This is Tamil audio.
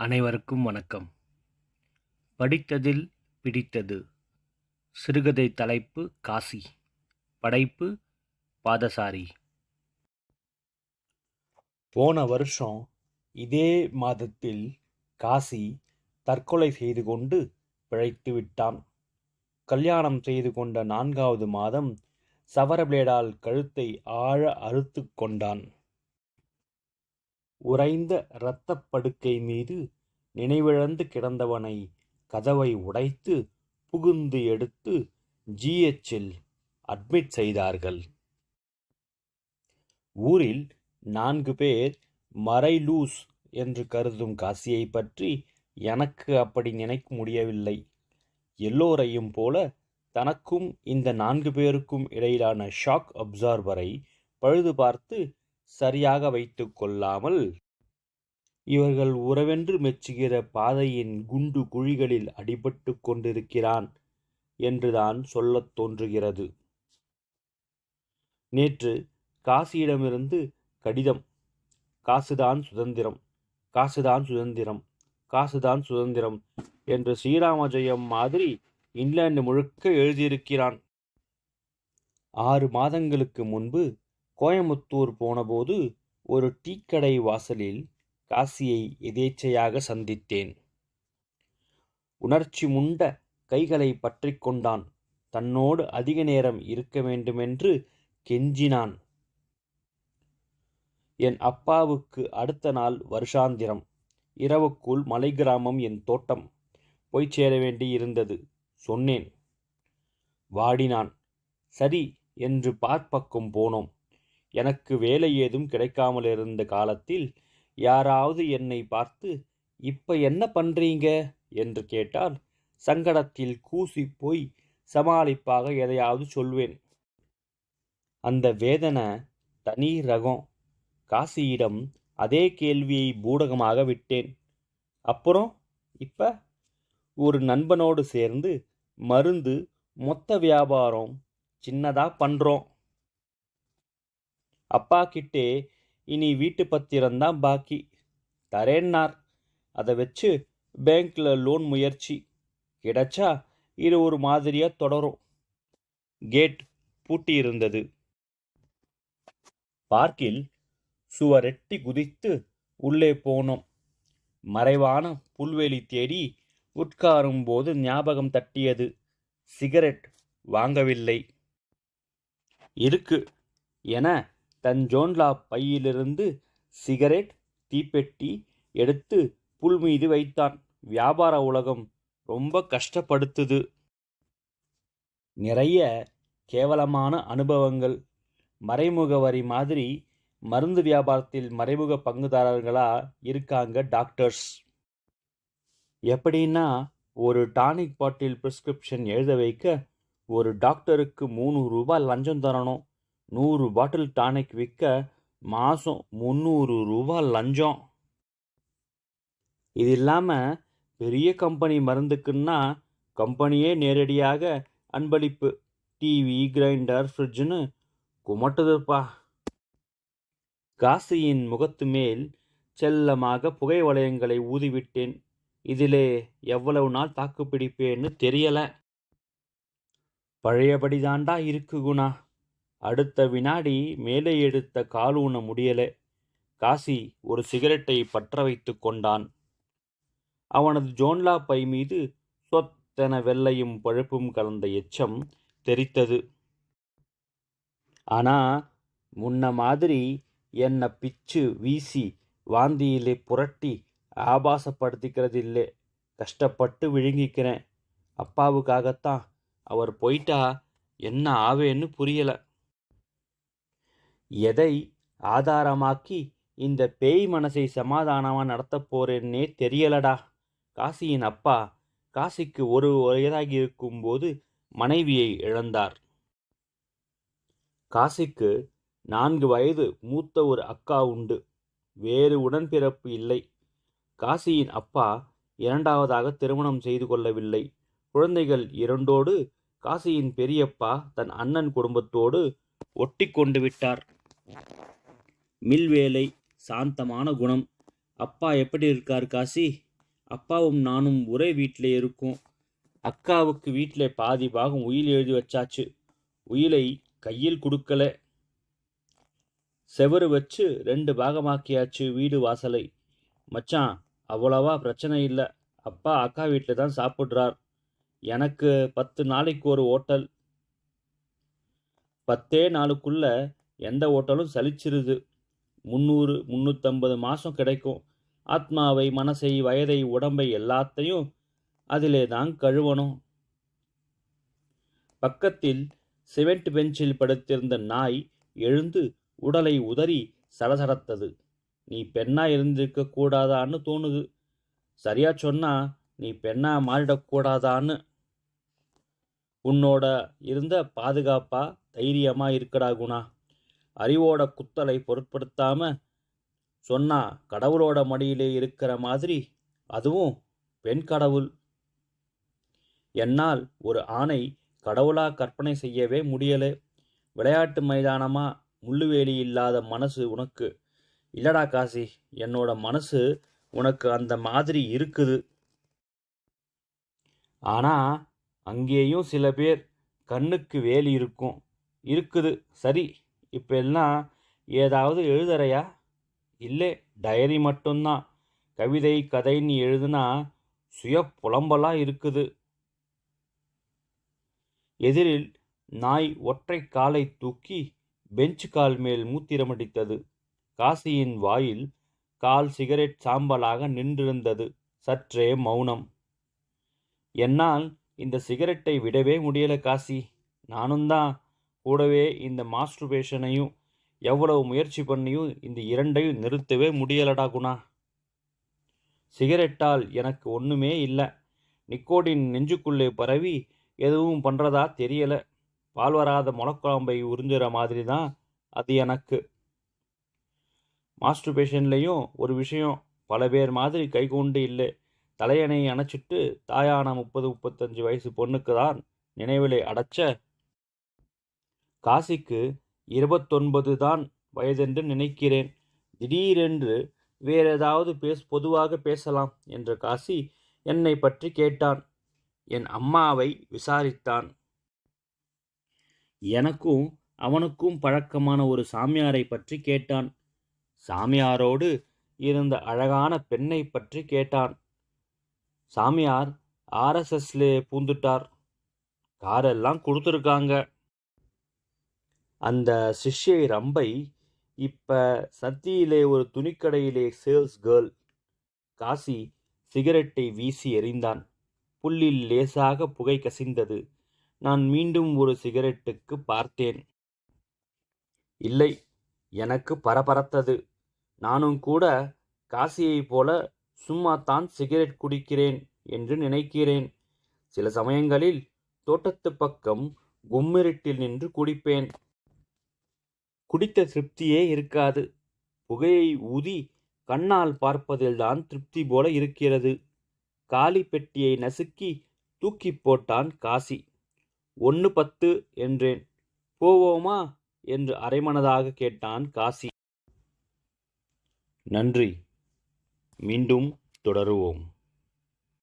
அனைவருக்கும் வணக்கம். படித்ததில் பிடித்தது. சிறுகதை தலைப்பு காசி. படைப்பு பாதசாரி. போன வருஷம் இதே மாதத்தில் காசி தற்கொலை செய்து கொண்டு பிழைத்து விட்டான். கல்யாணம் செய்து கொண்ட நான்காவது மாதம் சவரபிளேடால் கழுத்தை ஆழ அறுத்து கொண்டான். உறைந்த இரத்தப் படுக்கை மீது நினைவிழந்து கிடந்தவனை கதவை உடைத்து புகுந்து எடுத்து ஜிஹெச்சில் அட்மிட் செய்தார்கள். ஊரில் நான்கு பேர் மறைலூஸ் என்று கருதும் காசியை பற்றி எனக்கு அப்படி நினைக்க முடியவில்லை. எல்லோரையும் போல தனக்கும் இந்த நான்கு பேருக்கும் இடையிலான ஷாக் அப்சார்பரை பழுது பார்த்து சரியாக வைத்து கொள்ளாமல் இவர்கள் உறவென்று மெச்சுகிற பாதையின் குண்டு குழிகளில் அடிபட்டு கொண்டிருக்கிறான் என்றுதான் சொல்லத் தோன்றுகிறது. நேற்று காசியிடமிருந்து கடிதம் காசுதான் சுதந்திரம் காசுதான் சுதந்திரம் காசுதான் சுதந்திரம் என்று ஸ்ரீராமஜெயம் மாதிரி இங்கிலாந்து முழுக்க எழுதியிருக்கிறான். ஆறு மாதங்களுக்கு முன்பு கோயமுத்தூர் போனபோது ஒரு டீக்கடை வாசலில் காசியை எதேச்சையாக சந்தித்தேன். உணர்ச்சி முண்ட கைகளை பற்றி கொண்டான். தன்னோடு அதிக நேரம் இருக்க வேண்டுமென்று கெஞ்சினான். என் அப்பாவுக்கு அடுத்த நாள் வருஷாந்திரம். இரவுக்குள் மலை கிராமம் என் தோட்டம். போய் சேர வேண்டி இருந்தது சொன்னேன். வாடினான். சரி என்று பார்ப்பக்கம் போனோம். எனக்கு வேலை ஏதும் கிடைக்காமல் இருந்த காலத்தில் யாராவது என்னை பார்த்து இப்ப என்ன பண்றீங்க? என்று கேட்டால் சங்கடத்தில் கூசி போய் சமாளிப்பாக எதையாவது சொல்வேன். அந்த வேதனை தனி ரகம் காசியிடம் அதே கேள்வியை பூடகமாக விட்டேன். அப்புறம் இப்ப? ஒரு நண்பனோடு சேர்ந்து மருந்து மொத்த வியாபாரம் சின்னதாக பண்ணுறோம் அப்பா கிட்டே இனி வீட்டு பத்திரம்தான் பாக்கி. தரேன்னார். அதை வச்சு பேங்க்ல லோன் முயற்சி. கிடைச்சா இது ஒரு மாதிரியா தொடரும். கேட் பூட்டி இருந்தது பார்க்கில் சுவரெட்டி குதித்து உள்ளே போனோம். மறைவான புல்வெளி தேடி உட்காரும் போது ஞாபகம் தட்டியது. சிகரெட் வாங்கவில்லை. இருக்கு. என தன் ஜோன்லா பையிலிருந்து சிகரெட் தீப்பெட்டி எடுத்து புல் மீது வைத்தான். வியாபார உலகம் ரொம்ப கஷ்டப்படுத்துது. நிறைய கேவலமான அனுபவங்கள். மறைமுக வரி மாதிரி மருந்து வியாபாரத்தில் மறைமுக பங்குதாரர்களாக இருக்காங்க டாக்டர்ஸ். எப்படின்னா ஒரு டானிக் பாட்டில் ப்ரிஸ்கிரிப்ஷன் எழுத வைக்க ஒரு டாக்டருக்கு மூணு ரூபாய் லஞ்சம் தரணும். நூறு பாட்டில் டானிக் விற்க மாதம் முந்நூறு ரூபா லஞ்சம். இது இல்லாமல் பெரிய கம்பெனி மருந்துக்குன்னா கம்பெனியே நேரடியாக அன்பளிப்பு டிவி கிரைண்டர் ஃப்ரிட்ஜுன்னு குமட்டுதுப்பா. காசியின் முகத்து மேல் செல்லமாக புகை வளையங்களை ஊதிவிட்டேன். இதிலே எவ்வளவு நாள் தாக்கு பிடிப்பேன்னு தெரியல. பழையபடிதாண்டா இருக்கு குணா. அடுத்த வினாடி மேலே எடுத்த காலூன முடியல. காசி ஒரு சிகரெட்டை பற்ற வைத்து கொண்டான். அவனது ஜோன்லா பை மீது சொத்தென வெள்ளையும் பழுப்பும் கலந்த எச்சம் தெரித்தது. ஆனா முன்ன மாதிரி என்ன பிச்சு வீசி வாந்தியிலே புரட்டி ஆபாசப்படுத்திக்கிறதில்லே. கஷ்டப்பட்டு விழுங்கிக்கிறேன். அப்பாவுக்காகத்தான். அவர் போயிட்டா என்ன ஆவேன்னு புரியலை. எதை ஆதாரமாக்கி இந்த பேய் மனசை சமாதானமாக நடத்தப் போறேன்னே தெரியலடா. காசியின் அப்பா காசிக்கு ஒரு வயதாகி இருக்கும்போது மனைவியை இழந்தார். காசிக்கு நான்கு வயது மூத்த ஒரு அக்கா உண்டு. வேறு உடன்பிறப்பு இல்லை. காசியின் அப்பா இரண்டாவதாக திருமணம் செய்து கொள்ளவில்லை. குழந்தைகள் இரண்டோடு காசியின் பெரியப்பா தன் அண்ணன் குடும்பத்தோடு ஒட்டி கொண்டு விட்டார். மில் வேலை சாந்தமான குணம். அப்பா எப்படி இருக்கார் காசி? அப்பாவும் நானும் ஒரே வீட்டிலே இருக்கோம். அக்காவுக்கு வீட்டில் பாதி பாகம் உயில் எழுதி வச்சாச்சு. உயிலை கையில் கொடுக்கல. செவரு வச்சு ரெண்டு பாகமாக்கியாச்சு வீடு வாசலை. மச்சான் அவ்வளவா பிரச்சனை இல்லை. அப்பா அக்கா வீட்டில் தான் சாப்பிட்றார். எனக்கு பத்து நாளைக்கு ஒரு ஓட்டல். பத்தே நாளுக்குள்ள எந்த ஓட்டலும் சலிச்சிருது. முந்நூறு முந்நூற்றம்பது மாதம் கிடைக்கும். ஆத்மாவை மனசை வயதை உடம்பை எல்லாத்தையும் அதிலே தான் கழுவணும். பக்கத்தில் சிமெண்ட் பெஞ்சில் படுத்திருந்த நாய் எழுந்து உடலை உதறி சடசடத்தது நீ பெண்ணா இருந்திருக்க கூடாதான்னு தோணுது. சரியா சொன்னா நீ பெண்ணா மாறிடக்கூடாதான்னு உன்னோட இருந்த பாதுகாப்பா தைரியமா இருக்கடா குணா. அறிவோட குத்தலை பொருட்படுத்தாம சொன்னா கடவுளோட மடியிலே இருக்கிற மாதிரி அதுவும் பெண் கடவுள். என்னால் ஒரு ஆணை கடவுளா கற்பனை செய்யவே முடியல. விளையாட்டு மைதானமா முள்ளுவேலி இல்லாத மனசு உனக்கு. இல்லடா காசி என்னோட மனசு உனக்கு அந்த மாதிரி இருக்குது. ஆனா அங்கேயும் சில பேர் கண்ணுக்கு வேலி இருக்கும். இருக்குது சரி. இப்போ எல்லாம் ஏதாவது எழுதுறையா? இல்லை டைரி மட்டும்தான். கவிதை கதைன்னு எழுதுனா சுய புலம்பலாக இருக்குது. எதிரில் நாய் ஒற்றை காலை தூக்கி பெஞ்ச் கால் மேல் மூத்திரமடித்தது. காசியின் வாயில் கால் சிகரெட் சாம்பலாக நின்றிருந்தது. சற்றே மௌனம். என்னால் இந்த சிகரெட்டை விடவே முடியல காசி. நானும் தான் கூடவே இந்த மாஸ்டர்பேஷனையும் எவ்வளவு முயற்சி பண்ணியும் இந்த இரண்டையும் நிறுத்தவே முடியலடா குணா. சிகரெட்டால் எனக்கு ஒன்றுமே இல்லை. நிக்கோடின் நெஞ்சுக்குள்ளே பரவி எதுவும் பண்ணுறதா தெரியலை. பால் வராத முளக்குழம்பை உறிஞ்சுற மாதிரி தான் அது எனக்கு. மாஸ்டர்பேஷன்லேயும் ஒரு விஷயம் பல பேர் மாதிரி கைகொண்டு இல்லை. தலையணை அணைச்சிட்டு தாயான முப்பது முப்பத்தஞ்சு வயசு பொண்ணுக்கு தான் நினைவிலை அடைச்ச காசிக்கு இருபத்தொன்பது தான் வயதென்று நினைக்கிறேன். திடீரென்று வேற ஏதாவது பேஸ் பொதுவாக பேசலாம் என்ற காசி என்னை பற்றி கேட்டான். என் அம்மாவை விசாரித்தான். எனக்கும் அவனுக்கும் பழக்கமான ஒரு சாமியாரை பற்றி கேட்டான். சாமியாரோடு இருந்த அழகான பெண்ணை பற்றி கேட்டான். சாமியார் ஆர்எஸ்எஸ்லே பூந்துட்டார். காரெல்லாம் கொடுத்துருக்காங்க. அந்த சிஷ்யை ரம்பை இப்போ சத்தியிலே ஒரு துணிக்கடையிலே சேல்ஸ் கேர்ள் காசி சிகரெட்டை வீசி எறிந்தான். புல்லில் லேசாக புகை கசிந்தது. நான் மீண்டும் ஒரு சிகரெட்டுக்கு பார்த்தேன். இல்லை எனக்கு பரபரத்தது. நானும் கூட காசியைப் போல சும்மா தான் சிகரெட் குடிக்கிறேன் என்று நினைக்கிறேன். சில சமயங்களில் தோட்டத்து பக்கம் கும்மிருட்டில் நின்று குடிப்பேன். குடித்த திருப்தியே இருக்காது. புகையை ஊதி கண்ணால் பார்ப்பதில்தான் திருப்தி போல இருக்கிறது. காலி பெட்டியை நசுக்கி தூக்கி போட்டான் காசி. ஒன்று பத்து என்றேன். போவோமா? என்று அரைமனதாக கேட்டான் காசி. நன்றி. மீண்டும் தொடருவோம்.